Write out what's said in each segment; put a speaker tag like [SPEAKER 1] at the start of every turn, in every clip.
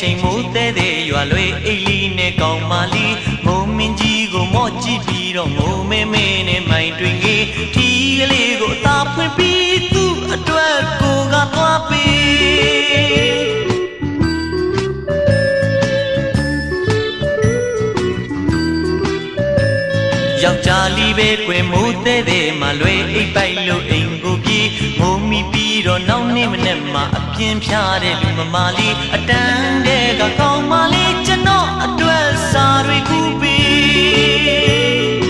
[SPEAKER 1] ချိန်မိုးတဲ့တဲ့ရွာလွေအိတ်လီနဲ့ကောင်းမလီမိုးမင်းကြီးကိုမော့ကြည့်ပြီးတော့မိုးမဲမဲနဲ့မိုင်တွင်ကြီးထီကလေးကိုအသာဖွင့်ပြီးသူ့အတွက်ကိုကသွားပြီးယောက်ျားလေးပဲကွယ်မိုးတဲ့တဲ့မှလွယ်အိပ်ပိုက်လို့အိမ်ကိုပြေးမိုးမိပြီး တော့နောက်နေ့မနေ့မှအပြင်းဖြားတဲ့လူမမာလေးအတန်းတဲ့ကကောင်းမလေးကျွန်တော်အတွက်စာတွေကူပြီး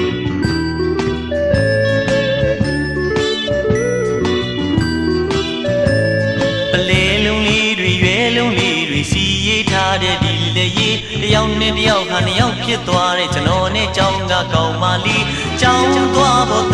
[SPEAKER 1] ပလေလုံးလေးတွေရွယ်လုံးလေးတွေစီရေးထားတဲ့ဒီလေရေးတယောက်နဲ့တယောက်ခါနှစ်ယောက်ဖြစ်သွားတဲ့ကျွန်တော်နဲ့ကြောင်းကကောင်းမလေးကြောင်းသွားဖို့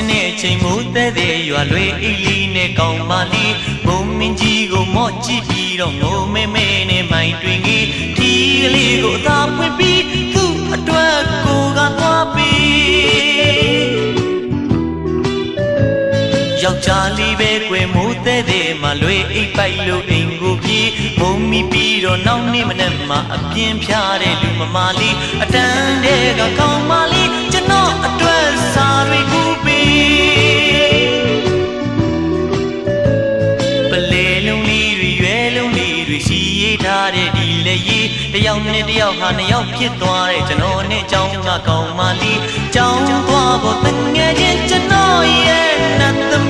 [SPEAKER 1] င်စင်းတဲ့အချိန်မိုးတဲ့တဲ့ရွာလွေအိလီနဲ့ကောင်းမလီဘုံမင်းကြီးကိုမော့ကြည့်ပြီးတော့ငိုမဲမဲနဲ့မိုင်တွင်ကြီးဒီကလေးကိုအသာဖွင့်ပြီးသူ့အတွက်ကိုကသွားပြီးယောက်ျားလေးပဲကွယ်မိုးတဲ့တဲ့မှလွေအိပ်ပိုက်လို့အိမ်ကိုပြေးဘုံမိပြီးတော့နောက်နေ့မနေ့မှအပြင်းဖြားတဲ့လူမမာလေးအတန်းတဲ့ကကောင်းမလေး တဲ့ဒီလေရေးတယောက်နဲ့တယောက်ဟာနှစ်ယောက်ဖြစ်သွားတဲ့ကျွန်တော်နဲ့ကြောင်းကကောင်းမလေးကြောင်းသွားဖို့တငယ်ချင်းကျွန်တော်ရဲ့နတ်သမီးလေး